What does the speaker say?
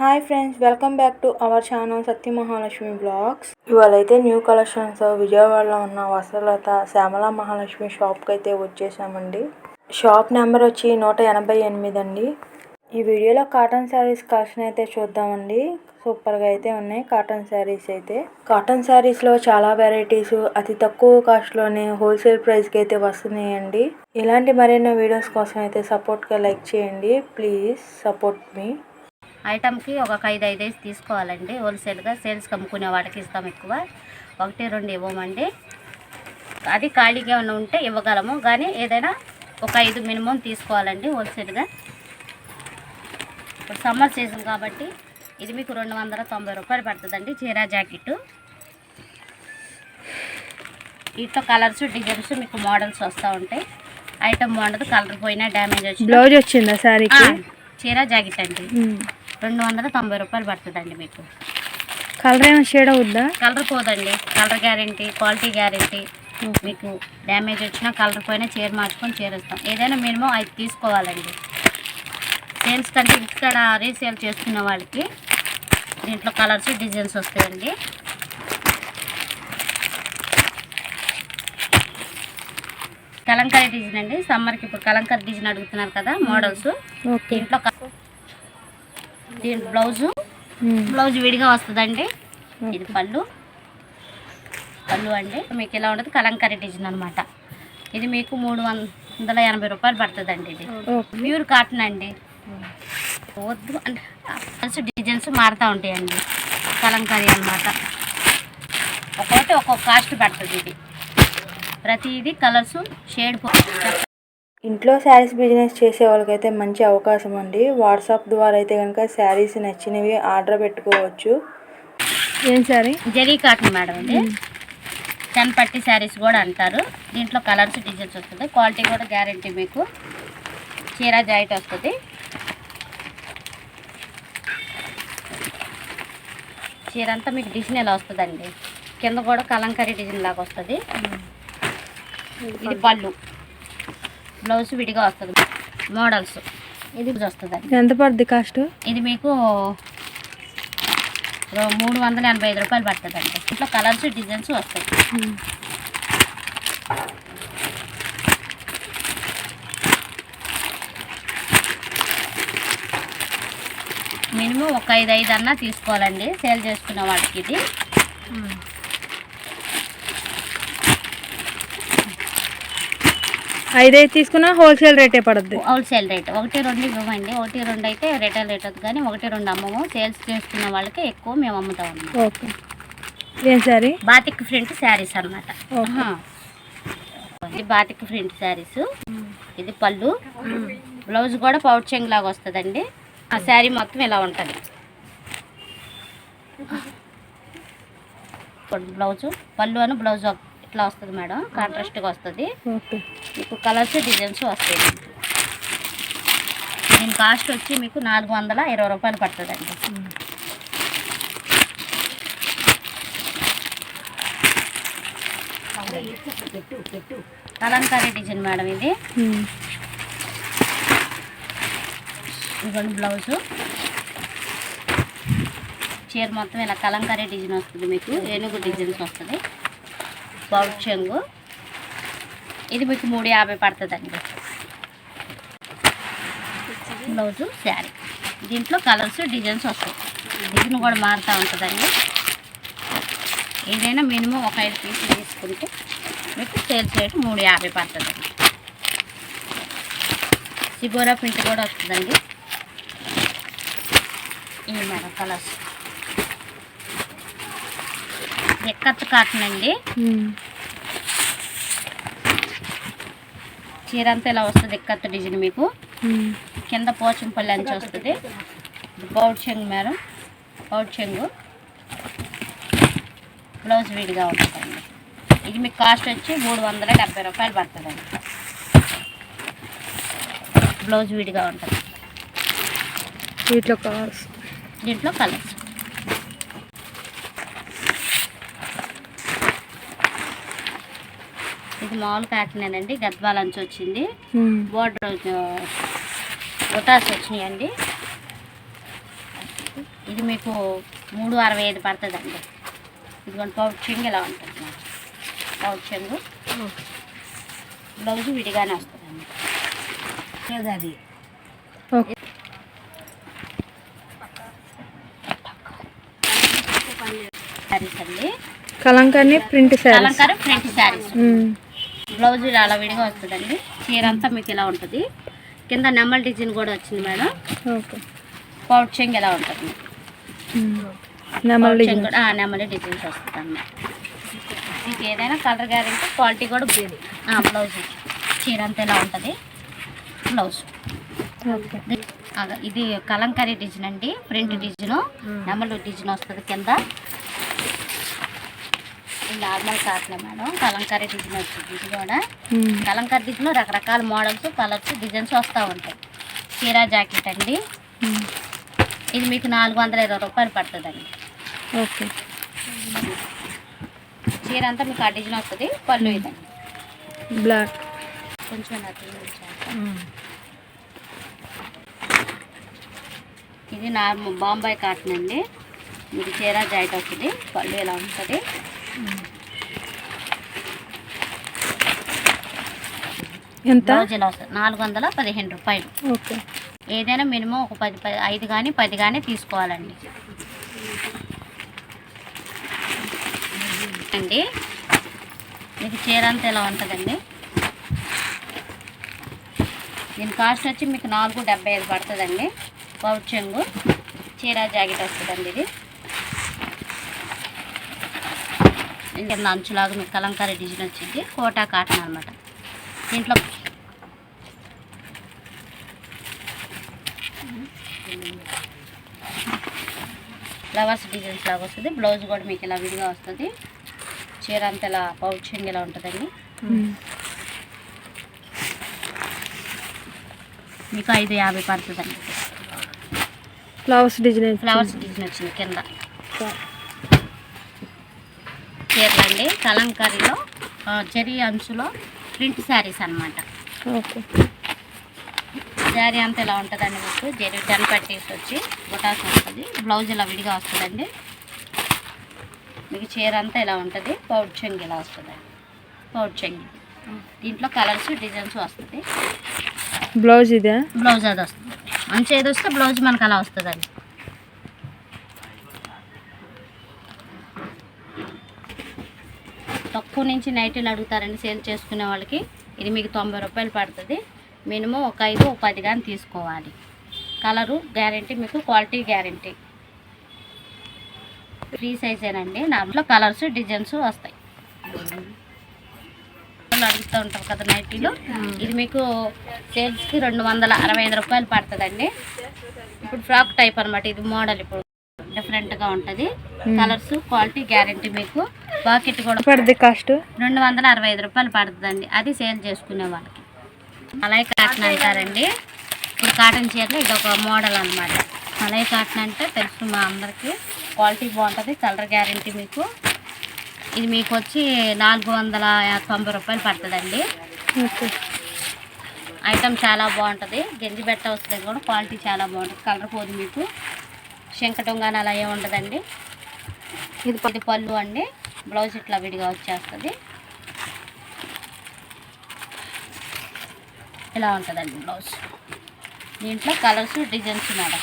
Hi friends welcome back to our channel Satya Mahalakshmi blogs ఇవాళ అయితే new collections విజయవాడలో ఉన్న వస్త్రలత శ్యామల మహాలక్ష్మి షాప్కి అయితే వచ్చేసామండి. షాప్ నెంబర్ వచ్చి నూట ఎనభై ఎనిమిది అండి. ఈ వీడియోలో కాటన్ శారీస్ కలెక్షన్ అయితే చూద్దామండి. సూపర్గా అయితే ఉన్నాయి కాటన్ శారీస్ అయితే. కాటన్ శారీస్లో చాలా వెరైటీస్ అతి తక్కువ కాస్ట్లోనే హోల్సేల్ ప్రైస్కి అయితే వస్తున్నాయండి. ఇలాంటి మరిన్నో వీడియోస్ కోసం అయితే సపోర్ట్గా లైక్ చేయండి. ప్లీజ్ సపోర్ట్ మీ ఐటమ్కి ఒక ఐదు ఐదు వేసి తీసుకోవాలండి. హోల్సేల్గా సేల్స్కి అమ్ముకునే వాటికి ఇస్తాం ఎక్కువ. ఒకటి రెండు ఇవ్వమండి. అది ఖాళీగా ఏమైనా ఉంటే ఇవ్వగలము. కానీ ఏదైనా ఒక ఐదు మినిమం తీసుకోవాలండి హోల్సేల్గా. ఇప్పుడు సమ్మర్ సీజన్ కాబట్టి ఇది మీకు రెండు వందల తొంభై రూపాయలు పడుతుందండి చీరా జాకెట్ వీటితో కలర్స్ డిజైన్స్ మీకు మోడల్స్ వస్తూ ఉంటాయి. ఐటమ్ బాగుండదు కలర్ పోయినా డ్యామేజ్ వచ్చి బ్లౌజ్ వచ్చిందా శారీకి చీర జాకెట్ అండి. రెండు వందల తొంభై రూపాయలు పడుతుందండి మీకు. కలర్ ఏమైనా షేడ్ అవుద్దా? కలర్ పోదండి. Colour guarantee quality guarantee. మీకు డ్యామేజ్ వచ్చినా కలర్ పోయినా చీర మార్చుకొని చేరేస్తాం. ఏదైనా మినిమం ఐదు తీసుకోవాలండి. సేల్స్ కంటే ఇక్కడ రీసేల్ చేసుకున్న వాళ్ళకి దీంట్లో కలర్స్ డిజైన్స్ వస్తాయండి. కలంకారీ డిజైన్ అండి. సమ్మర్కి ఇప్పుడు కలంకారీ డిజైన్ అడుగుతున్నారు కదా మోడల్స్ దీంట్లో దీని బ్లౌజు. బ్లౌజ్ విడిగా వస్తుందండి. ఇది పళ్ళు. పళ్ళు అండి. మీకు ఇలా ఉండదు కలంకారీ డిజైన్ అనమాట ఇది మీకు మూడు వందల ఎనభై రూపాయలు పడుతుందండి ఇది. ప్యూర్ కాటన్ అండి. వద్దు అంటే డిజైన్స్ మారుతూ ఉంటాయండి. కలంకారీ అన్నమాట. ఒక్కొక్కటి ఒక్కొక్క కాస్ట్ పడుతుంది ఇది. ప్రతిదీ కలర్స్ షేడ్ ఇంట్లో శారీస్ బిజినెస్ చేసే వాళ్ళకైతే మంచి అవకాశం అండి. వాట్సాప్ ద్వారా అయితే కనుక శారీస్ నచ్చినవి ఆర్డర్ పెట్టుకోవచ్చు. ఏం శారీ? జరీ కాటన్ మేడం ఇది టెన్ పట్టి శారీస్ కూడా అంటారు. దీంట్లో కలర్స్ డిజైన్స్ వస్తుంది. క్వాలిటీ కూడా గ్యారంటీ మీకు. చీర జాయిట్ వస్తుంది. చీర అంతా మీకు డిజైన్ ఎలా వస్తుందండి? కింద కూడా కలంకారీ డిజైన్ లాగా వస్తుంది. ఇది పళ్ళు బ్లౌజ్ విడిగా వస్తుంది. మోడల్స్. ఇది వస్తుందండి ఎంత పడుద్ది కాస్ట్? ఇది మీకు మూడు వందల ఎనభై ఐదు రూపాయలు పడుతుందండి. ఇంట్లో కలర్స్ డిజైన్స్ వస్తాయి. మినిమం ఒక ఐదు ఐదు అన్నా తీసుకోవాలండి. సేల్ చేసుకునే వాళ్ళకి ఇది. ఐదైదు తీసుకున్నా హోల్సేల్ రేటే పడుద్ది. Wholesale rate. ఒకటి రెండు ఇవ్వమండి. ఒకటి రెండు అయితే రిటైల్ రేట్ అవుతుంది కానీ ఒకటి రెండు అమ్మము. సేల్స్ చేసుకునే వాళ్ళకి ఎక్కువ మేము అమ్ముతాం ఓకే. ఏం శారీ? బాతిక్ ప్రింట్ శారీస్ అన్నమాట. ఓకే. ఇది బాతిక్ ప్రింట్ శారీస్. ఇది పళ్ళు. బ్లౌజ్ కూడా పౌచ్ చెంగ్ లాగా వస్తుందండి. ఆ శారీ మొత్తం ఇలా ఉంటుంది. బ్లౌజ్ పళ్ళు అని బ్లౌజ్ ఇట్లా వస్తుంది మేడం కాంట్రాస్ట్గా వస్తుంది. మీకు కలర్స్ డిజైన్స్ వస్తాయి. దీని కాస్ట్ వచ్చి మీకు నాలుగు వందల ఇరవై రూపాయలు పడుతుందండి. కలంకారీ డిజైన్ మేడం ఇది. ఇదిగోండి బ్లౌజు. చీర మొత్తం ఇలా కలంకారీ డిజైన్ వస్తుంది మీకు ఏనుగు డిజైన్స్ వస్తుంది. పౌచ్ చెంగు. ఇది మీకు మూడు యాభై పడుతుందండి. బ్లౌజు శారీ. దీంట్లో కలర్స్ డిజైన్స్ వస్తాయి. డిజైన్ కూడా మారుతూ ఉంటుందండి. ఏదైనా మినిమం ఒక ఐదు పీసులు తీసుకుంటే మీకు సేల్స్ రేట్ మూడు యాభై పడుతుందండి. సిగోరా ప్రింట్ కూడా వస్తుందండి. ఈ మేడం కలర్స్. ఎక్కత్ కాటన్ అండి. చీర అంతా ఇలా వస్తుంది ఎక్కత్ డిజైన్ మీకు. కింద పోచంపల్లి అంచు వస్తుంది పౌడ్ చెంగు మేడం. పౌడ్ చెంగు. బ్లౌజ్ విడిగా ఉంటుందండి. ఇది మీకు కాస్ట్ వచ్చి మూడు వందల డెబ్బై రూపాయలు పడుతుందండి. బ్లౌజ్ విడిగా ఉంటుంది వీటిలో కలర్స్ దీంట్లో కలర్స్ ఇది మామూలు కాటనేనండి గద్వాల అంచు వచ్చింది. బోర్డర్ బొటాస్ వచ్చినాయండి. ఇది మీకు మూడు అరవై ఐదు పడుతుందండి. ఇదిగోండి పౌచ్ చెంగు ఇలా ఉంటుంది. చెంగు. బ్లౌజ్ విడిగానే వస్తుందండి. అది? అండి. కలంకారీ ప్రింట్ అలంకారం ప్రింట్ శారీస్ బ్లౌజ్ ఇలా విడిగా వస్తుందండి. చీర అంతా మీకు ఇలా ఉంటుంది. కింద నెమ్మల్ డిజైన్ కూడా వచ్చింది మేడం. ఓకే. పౌచ్ చెంగు ఇలా ఉంటుంది? నెమలి చెంగు కూడా నెమలి డిజైన్స్ వస్తుంది అన్నమాట మీకు ఏదైనా కలర్ గ్యారెంటీ క్వాలిటీ కూడా ఆ, బ్లౌజ్. చీర అంతా ఇలా ఉంటుంది. బ్లౌజ్. ఇది కలంకారీ డిజైన్ అండి. Print design. నెమలు డిజైన్ వస్తుంది కింద. ఇది నార్మల్ కాట్లే మేడం. కలంకారీ డిజైన్ వచ్చింది ఇది కూడా కలంకారీ డిజైన్లో రకరకాల మోడల్స్ కలర్స్ డిజైన్స్ వస్తూ ఉంటాయి. చీరా జాకెట్ అండి. ఇది మీకు నాలుగు వందల ఇరవై రూపాయలు పడుతుందండి. ఓకే. చీర అంతా మీకు ఆ డిజైన్ వస్తుంది. పళ్ళు ఇదండి. బ్లాక్. కొంచెం. ఇది నార్మల్ బాంబాయి కాటన్ అండి. మీకు చీర జాకెట్ వస్తుంది. పళ్ళు ఇలా ఉంటుంది. ఎంత? నాలుగు వందల పదిహేను రూపాయలు. ఓకే. ఏదైనా మినిమం ఒక పది పది ఐదు కానీ పది కానీ తీసుకోవాలండి. అండి మీకు చీర అంతా ఇలా ఉంటుందండి? దీని కాస్ట్ వచ్చి మీకు నాలుగు డెబ్బై ఐదు పడుతుందండి. పౌచ్ చెంగు చీర జాకెట్ వస్తుందండి ఇది. ఇది కింద అంచులాగా మీకు కలంకారీ డిజైన్ వచ్చింది. కోటా కాటన్ అనమాట దీంట్లో ఫ్లవర్స్ డిజైన్స్ లాగా వస్తుంది. బ్లౌజ్ కూడా మీకు ఇలా విడిగా వస్తుంది. చీర అంతా ఇలా పౌచింగ్ ఇలా ఉంటుందండి. మీకు ఐదు యాభై పడుతుందండి. Flowers design. ఫ్లవర్స్ డిజైన్ వచ్చింది కింద. చీరలు అండి కలంకారీలో జరీ అంచులో ప్రింట్ శారీస్ అన్నమాట. ఓకే. శారీ అంతా ఇలా ఉంటుందండి మీకు? జరీ టెన్ పట్టీస్ వచ్చి బుటాస్ వస్తుంది. బ్లౌజ్ ఇలా విడిగా వస్తుందండి. మీకు చీర అంతా ఇలా ఉంటుంది. పౌడ్ చెంగి ఇలా వస్తుంది. పౌడ్ చెంగి. దీంట్లో కలర్స్ డిజైన్స్ వస్తుంది. బ్లౌజ్ ఇదే? బ్లౌజ్ అది వస్తుంది. మంచి ఏది వస్తే బ్లౌజ్ మనకు అలా వస్తుందండి. ఎక్కువ నుంచి నైటీలు అడుగుతారండి సేల్ చేసుకునే వాళ్ళకి. ఇది మీకు తొంభై రూపాయలు పడుతుంది. మినిమం ఒక ఐదు ఒక పది కానీ తీసుకోవాలి. కలరు గ్యారంటీ మీకు క్వాలిటీ గ్యారంటీ. ఫ్రీ సైజేనండి దాంట్లో కలర్స్ డిజైన్స్ వస్తాయి. అడుగుతూ ఉంటారు కదా నైటీలు ఇది మీకు సేల్స్కి రెండు వందల అరవై ఐదు రూపాయలు పడుతుందండి. ఇప్పుడు ఫ్రాక్ టైప్ అనమాట ఇది మోడల్ ఇప్పుడు. డిఫరెంట్గా ఉంటుంది. కలర్స్ క్వాలిటీ గ్యారంటీ మీకు. బాకెట్ కూడా పడుతుంది కాస్ట్? రెండు వందల అరవై ఐదు రూపాయలు పడుతుందండి. అది సేల్ చేసుకునే వాళ్ళకి. మలై కాటన్ అంటారండి. ఇప్పుడు కాటన్ చీరలో ఇది ఒక మోడల్ అనమాట మలై కాటన్ అంటే తెలుసు మా అందరికీ. క్వాలిటీ బాగుంటుంది కలర్ గ్యారంటీ మీకు. ఇది మీకు వచ్చి నాలుగు వందల తొంభై రూపాయలు పడుతుందండి. ఐటమ్ చాలా బాగుంటుంది. గంజి బెట్ట వస్తుంది కూడా క్వాలిటీ చాలా బాగుంటుంది. కలర్ పోదు మీకు. శంకటంగానే అలా ఏమి ఉండదండి. ఇది పది పళ్ళు అండి. బ్లౌజ్ ఇట్లా విడిగా వచ్చేస్తుంది. ఇలా ఉంటుందండి బ్లౌజ్. దీంట్లో కలర్స్ డిజైన్స్ మేడం